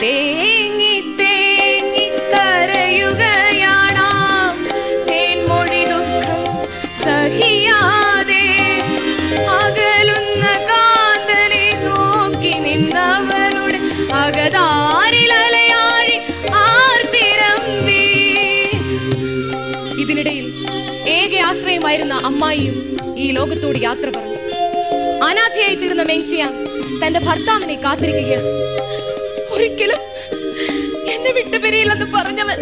തേങ്ങി തേങ്ങി കരയുകയാണാം. തേൻമൊഴി ദുഃഖം സഹിയാതെ. അകലുന്ന കാന്തനെ നോക്കി നിന്നവളുടെ അകതാരിലലയാഴി ആർത്തിരമ്പി ഇതിനിടയിൽ ഏക ആശ്രയമായിരുന്ന അമ്മായിയും ഈ ലോകത്തോട് യാത്ര പറഞ്ഞു. അനാഥയായി തീർന്ന മെങ്സിയ തന്റെ ഭർത്താവിനെ കാത്തിരിക്കുകയാണ്. ഒരിക്കലും എന്നെ വിട്ടുപിരിയില്ലെന്ന് പറഞ്ഞവൻ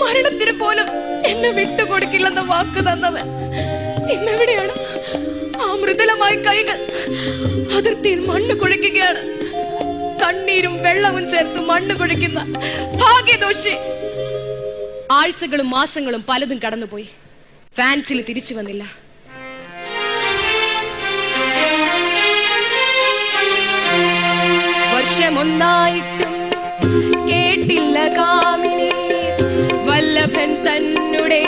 മരണത്തിന് പോലും എന്നെ വിട്ടുകൊടുക്കില്ലെന്ന് വാക്ക് തന്നവൻ ഇന്നെവിടെയാണ്? ആ മൃദുലമായ കൈകൾ അതിർത്തിയിൽ മണ്ണ് കുഴിക്കുകയാണ് കണ്ണീരും വെള്ളവും ചേർത്ത് മണ്ണ് കുഴിക്കുന്ന ഭാഗ്യദോഷി. ആഴ്ചകളും മാസങ്ങളും പലതും കടന്നുപോയി. ഫാൻസിൽ തിരിച്ചു വന്നില്ല. വർഷമൊന്നായിട്ടും കേട്ടില്ല കാമിനി. വല്ലഭൻ തന്നെ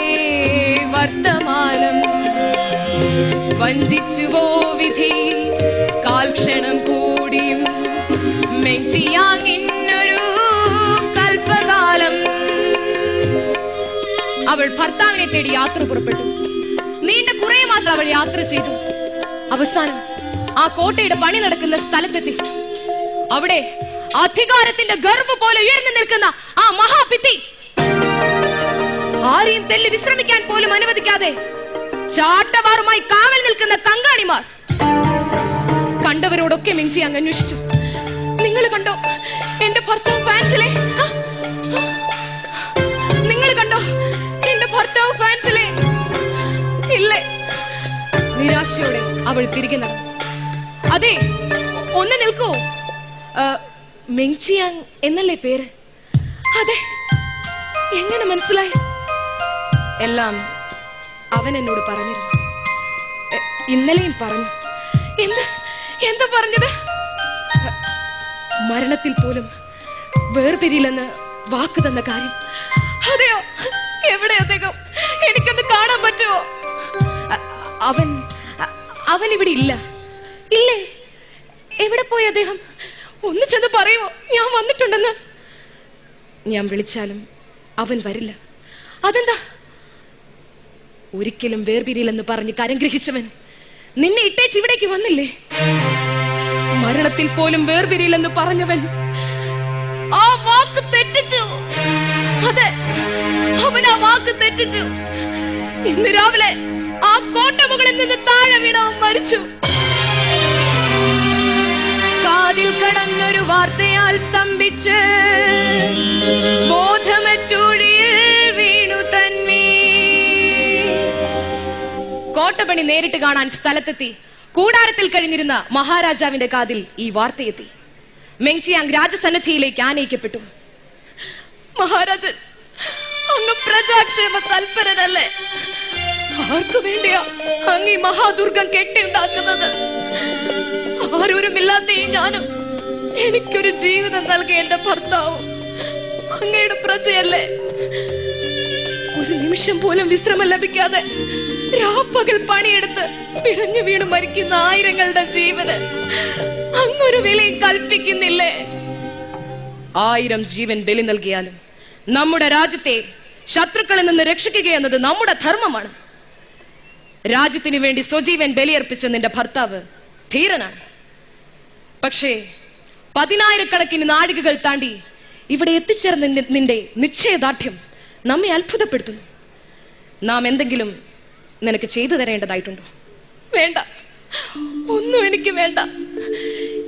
വർത്തമാനം വഞ്ചിച്ചുവോ വിധി. കാൽക്ഷണം കൂടിയും മെച്ചിയാങ്ങിന്നൊരു കൽപ്പകാലം. അവൾ ഭർത്താവിനെ തേടി യാത്ര പുറപ്പെട്ടു. നീണ്ട കുറെ മാസം അവൾ യാത്ര ചെയ്തു. അവസാനം ആ കോട്ടയുടെ പണി നടക്കുന്ന സ്ഥലത്തെത്തി. അവിടെ അധികാരത്തിന്റെ ഗർവ് പോലെ ഉയർന്നു നിൽക്കുന്ന ആ മഹാഭിത്തി. ആരെയും തെല്ലി വിശ്രമിക്കാൻ പോലും അനുവദിക്കാതെ ചാട്ടവാറുമായി കാവൽ നിൽക്കുന്ന കങ്കാണിമാർ. കണ്ടവരോടൊക്കെ മിഞ്ചി അങ്ങ് അന്വേഷിച്ചു. നിങ്ങൾ കണ്ടോ എന്റെ ഭർത്താവ് ഫാൻസിലെ? നിങ്ങൾ കണ്ടോ എന്റെ ഭർത്താവ് ഫാൻസിലെ? ഇല്ലേ? നിരാശയോടെ അവൾ തിരികെ നടന്നു. അതെ ഒന്ന് നിൽക്കൂ. മെങ്ചിയാങ് എന്നല്ലേ പേര്? അതെ എങ്ങനെ മനസ്സിലായി? എല്ലാം അവൻ എന്നോട് പറഞ്ഞിരുന്നു. ഇന്നലെയും പറഞ്ഞു. എന്ത് എന്താ പറഞ്ഞത്? മരണത്തിൽ പോലും വേർപിരിയില്ലെന്ന് വാക്ക് തന്ന കാര്യം. അതെയോ? എവിടെ അദ്ദേഹം? എനിക്കൊന്ന് കാണാൻ പറ്റുമോ? അവൻ അവൻ ഇവിടെ ഇല്ല. ഇല്ലേ? എവിടെ പോയി അദ്ദേഹം? ഒന്ന് ചെന്ന് പറയുമോ ഞാൻ വന്നിട്ടുണ്ടെന്ന്. ഞാൻ വിളിച്ചാലും അവൻ വരില്ല. അതെന്താ? ഒരിക്കലും വേർപിരിയില്ലെന്ന് പറഞ്ഞ് കരം ഗ്രഹിച്ചവൻ നിന്നെ ഇട്ടേച്ച് ഇവിടേക്ക് വന്നില്ലേ? മരണത്തിൽ പോലും വേർപിരിയില്ലെന്ന് പറഞ്ഞവൻ ആ വാക്ക് തെറ്റിച്ചു. അതെ അവൻ ആ വാക്ക് തെറ്റിച്ചു. ഇന്ന് രാവിലെ ആ കോട്ടമുകളിൽ നിന്ന് താഴെ വീണ മരിച്ചു. സ്തംഭിച്ച് വീണു തന്മീ. കോട്ടപ്പണി നേരിട്ട് കാണാൻ സ്ഥലത്തെത്തി. കൂടാരത്തിൽ കഴിഞ്ഞിരുന്ന മഹാരാജാവിന്റെ കാതിൽ ഈ വാർത്തയെത്തി. മെങ്ചിയാങ് രാജസന്നിധിയിലേക്ക് ആനയിക്കപ്പെട്ടു. മഹാരാജൻ അങ്ങ് പ്രജാക്ഷേമ തൽപരനല്ലേ? ആർക്കു വേണ്ടിയാ അങ്ങ് ഈ മഹാദുർഗം കെട്ടിയുണ്ടാക്കുന്നത് ആരൂരുമില്ലാത്ത ഈ ഞാനും എനിക്കൊരു ജീവിതം നൽകിയ എന്റെ ഭർത്താവ്. അങ്ങയുടെ പ്രജയല്ലേ? ഒരു നിമിഷം പോലും വിശ്രമം ലഭിക്കാതെ രാപ്പകൽ പണിയെടുത്ത് പിഴഞ്ഞു വീണ് മരിക്കുന്ന ആയിരങ്ങളുടെ ജീവന് അങ്ങൊരു വിലയും കൽപ്പിക്കുന്നില്ലേ? ആയിരം ജീവൻ ബലി നൽകിയാലും നമ്മുടെ രാജ്യത്തെ ശത്രുക്കളിൽ നിന്ന് രക്ഷിക്കുക എന്നത് നമ്മുടെ ധർമ്മമാണ്. രാജ്യത്തിന് വേണ്ടി സ്വജീവൻ ബലിയർപ്പിച്ച നിന്റെ ഭർത്താവ് ധീരനാണ്. പക്ഷേ പതിനായിരക്കണക്കിന് നാഴികകൾ താണ്ടി ഇവിടെ എത്തിച്ചേർന്ന നിന്റെ- നിശ്ചയദാർഢ്യം നമ്മെ അത്ഭുതപ്പെടുത്തുന്നു. നാം എന്തെങ്കിലും നിനക്ക് ചെയ്തു തരേണ്ടതായിട്ടുണ്ടോ? വേണ്ട. ഒന്നും എനിക്ക് വേണ്ട.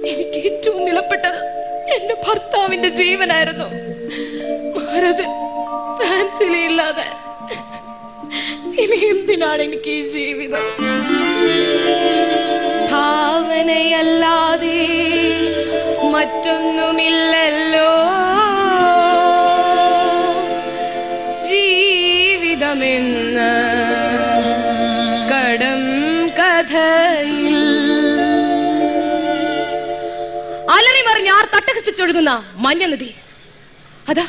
എനിക്ക് ഏറ്റവും വിലപ്പെട്ടത് എന്റെ ഭർത്താവിന്റെ ജീവനായിരുന്നു. മഹാരാജൻ ഫാൻസിലി ഇല്ലാതെ ഇനി എന്തിനാണ് എനിക്ക് ഈ ജീവിതം? ഭാവനയല്ലാതെ മറ്റൊന്നുമില്ലല്ലോ. ജീവിതമെന്ന് കടം കഥയിൽ. അലറി മറിഞ്ഞ് ആർ തട്ടഹസിച്ചൊഴുകുന്ന മഞ്ഞനദി. അതാ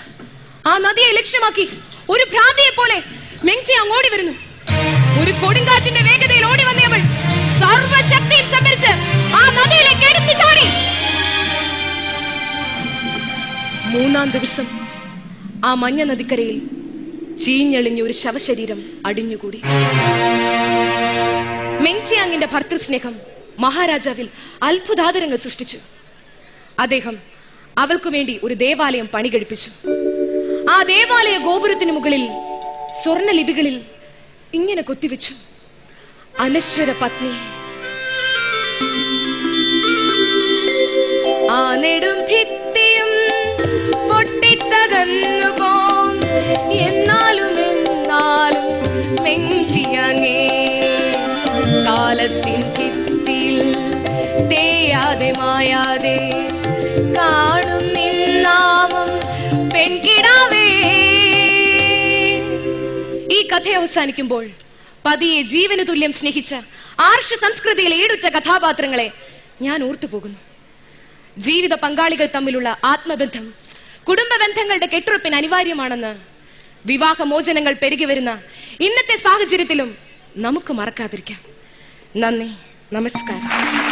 ആ നദിയെ ലക്ഷ്യമാക്കി ഒരു ഭ്രാന്തിയെ പോലെ മെഞ്ചി അങ്ങോടി വരുന്നു. ഒരു കൊടുങ്കാറ്റിന്റെ വേഗതയിൽ ഓടി വന്നവൾ മൂന്നാം ദിവസം ആ മഞ്ഞ നദിക്കരയിൽ ചീഞ്ഞെളിഞ്ഞ ഒരു ശവശരീരം അടിഞ്ഞുകൂടി. മെൻചിയാങ്ങിന്റെ ഭർത്തൃസ്നേഹം മഹാരാജാവിൽ അത്ഭുതാദരങ്ങൾ സൃഷ്ടിച്ചു. അദ്ദേഹം അവൾക്കു വേണ്ടി ഒരു ദേവാലയം പണി കഴിപ്പിച്ചു ആ ദേവാലയ ഗോപുരത്തിന് മുകളിൽ സ്വർണലിപികളിൽ ഇങ്ങനെ കൊത്തിവെച്ചു. അനശ്വര പത്നി. ആ നെടും ഭിത്തിയും കാലത്തിൻ കിത്തിൽ തേയാതെ മായാതെ ഈ കഥ അവസാനിക്കുമ്പോൾ പതിയെ ജീവന് തുല്യം സ്നേഹിച്ച ആർഷ സംസ്കൃതിയിലെ ഈടുറ്റ കഥാപാത്രങ്ങളെ ഞാൻ ഓർത്തുപോകുന്നു ജീവിത പങ്കാളികൾ തമ്മിലുള്ള ആത്മബന്ധം കുടുംബ ബന്ധങ്ങളുടെ കെട്ടുറപ്പിന് അനിവാര്യമാണെന്ന് വിവാഹമോചനങ്ങൾ പെരുകി വരുന്ന ഇന്നത്തെ സാഹചര്യത്തിലും നമുക്ക് മറക്കാതിരിക്കാം. നന്ദി. നമസ്കാരം.